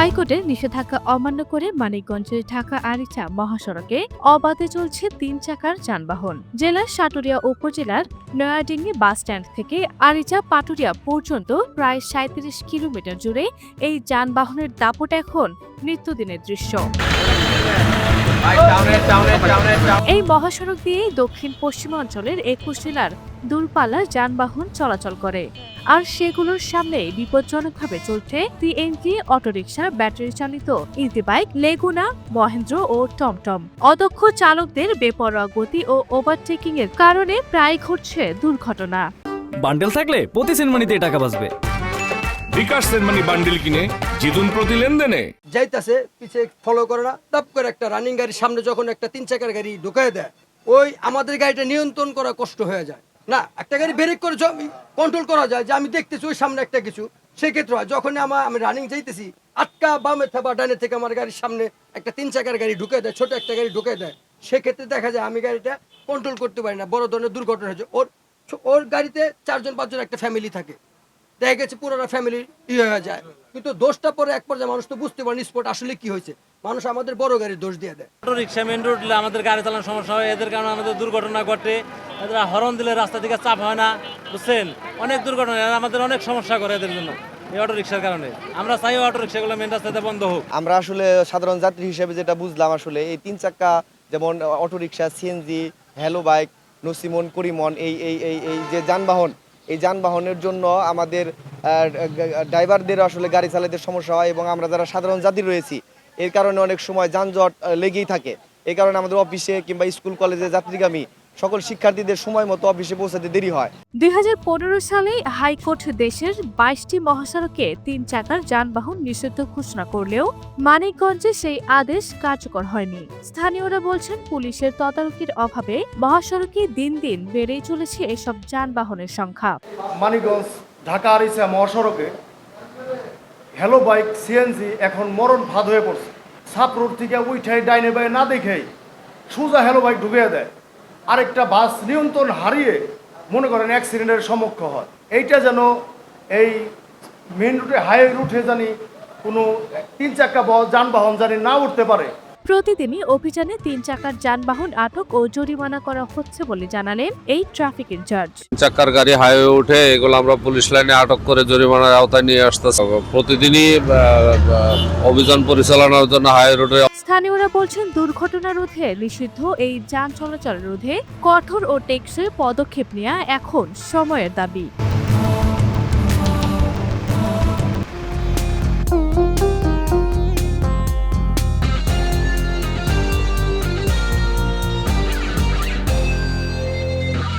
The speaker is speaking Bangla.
হাইকোর্টের নিষেধাজ্ঞা অমান্য করে মানিকগঞ্জের ঢাকা আরিচা মহাসড়কে অবাধে চলছে তিন চাকার যানবাহন। জেলার সাটুরিয়া উপজেলার নয়াডিঙ্গি বাস স্ট্যান্ড থেকে আরিচা পাটুরিয়া পর্যন্ত প্রায় সাঁত্রিশ কিলোমিটার জুড়ে এই যানবাহনের দাপট এখন নিত্যদিনের দৃশ্য। এই মহাসড়ক দিয়েই দক্ষিণ পশ্চিমাঞ্চলের একুশ জেলার দূরপাল্লার যানবাহন চলাচল করে। আর সেগুলোর সামনে বিপজ্জনকভাবে চলছে সিএনজি অটোরিকশা ব্যাটারি চালিত ইজি বাইক লেগুনা মহেন্দ্র ও টমটম। অদক্ষ চালকদের বেপরোয়া গতি ও ওভারটেকিং এর কারণে প্রায় ঘটছে দুর্ঘটনা। বান্ডেল থাকলে প্রতি সেনমানিতে টাকা বাঁচবে। বিকাশ সেনমানি বান্ডিল কিনে জিতুন প্রতি লেনদেনে। যাইতাছে, পিছে ফলো করে না তাপ করে একটা রানিং গাড়ির সামনে যখন একটা তিন চাকার গাড়ি ঢুকায় দেয়, ওই আমাদের গাড়িটা নিয়ন্ত্রণ করা কষ্ট হয়ে যায়। না, একটা গাড়ি ব্রেক করে কন্ট্রোল করা যায়, যে আমি দেখতেছি ওই সামনে একটা কিছু। সেক্ষেত্রে হয় যখন আমার আমি রানিং যাইতেছি, আটকা বামে থেকে বা ডানে থেকে আমার গাড়ির সামনে একটা তিন চাকার গাড়ি ঢুকে দেয়, ছোট একটা গাড়ি ঢুকে দেয়। সেক্ষেত্রে দেখা যায়, আমি গাড়িটা কন্ট্রোল করতে পারি না, বড় ধরনের দুর্ঘটনা হয়েছে। ওর ওর গাড়িতে চারজন, পাঁচজন একটা ফ্যামিলি থাকে। দেখা গেছে পুরোটা ফ্যামিলি ইয়ে হয়ে যায়। কিন্তু দোষটা পরে এক পর্যায়ে মানুষ তো বুঝতে পারেন স্পট আসলে কি হয়েছে। মানুষ আমাদের বড় গাড়ির দোষ দিয়ে দেয়। অটো রিক্সা মেন রোড আমাদের গাড়ি চালানোর সমস্যা হয়। এদের কারণে আমাদের দুর্ঘটনা ঘটে। এদের হরন দিলে রাস্তা থেকে চাপ হয় না বুঝছেন? অনেক দুর্ঘটনা আমাদের অনেক সমস্যা করে এদের জন্য এই অটো রিক্সার কারণে। আমরা চাই অটো রিক্সাগুলো মেন রাস্তাতে বন্ধ হোক। আমরা আসলে সাধারণ যাত্রী হিসেবে যেটা বুঝলাম আসলে এই তিন চাক্কা যেমন auto rickshaw CNG hello bike nosimon করিমন এই এই এই এই যে যানবাহন এই যানবাহনের জন্য আমাদের ড্রাইভারদের আসলে গাড়ি চালাতে সমস্যা হয় এবং আমরা যারা সাধারণ জাতি রয়েছি, এর কারণে অনেক সময় যানজট লেগেই থাকে। এই কারণে আমাদের অফিসে কিংবা স্কুল, কলেজে যাত্রীগামী সকল শিক্ষার্থীদের সময় মতো অফিসে পৌঁছাতে দেরি হয়। দুই সালে হাইকোর্ট দেশের বাইশটি মহাসড়কে তিন চাকার যানবাহন নিষিদ্ধ ঘোষণা করলেও মানিকগঞ্জে সেই আদেশ কার্যকর হয়নি। স্থানীয়রা বলছেন পুলিশের তদারকির অভাবে মহাসড়কে দিন দিন বেড়েই চলেছে এসব যানবাহনের সংখ্যা। মানিকগঞ্জ ঢাকা আরিচা মহাসড়কে হ্যালো বাইক সিএনজি এখন মরণ ভাদ হয়ে পড়ছে। সাপ রোড থেকে উইঠাই ডাইনে বাই না দেখেই সোজা হ্যালো বাইক ঢুকিয়ে দেয়। আরেকটা বাস নিয়ন্ত্রণ হারিয়ে মনে করেন অ্যাক্সিডেন্টের সম্মুখ হয়। এইটা যেন এই মেন রুটে হাই রুটে জানি কোনো তিন ব- যানবাহন জানি না উঠতে পারে। প্রতিদিনই অভিযানে তিন চাকার যানবাহন আটক ও জরিমানা করা হচ্ছে বলে জানালেন এই ট্রাফিক ইনচার্জ। চাকার গাড়ি হাইওয়ে উঠে এগুলো আমরা পুলিশ লাইনে আটক করে জরিমানার আওতায় নিয়ে আসতেছি। প্রতিদিনই অভিযান পরিচালনার জন্য হাইওয়ে রোডে স্থানীয়রা বলছেন দুর্ঘটনা রোধে নিষিদ্ধ এই যান চলাচল রোধে কঠোর ও টেকসই পদক্ষেপ নেওয়া এখন সময়ের দাবি।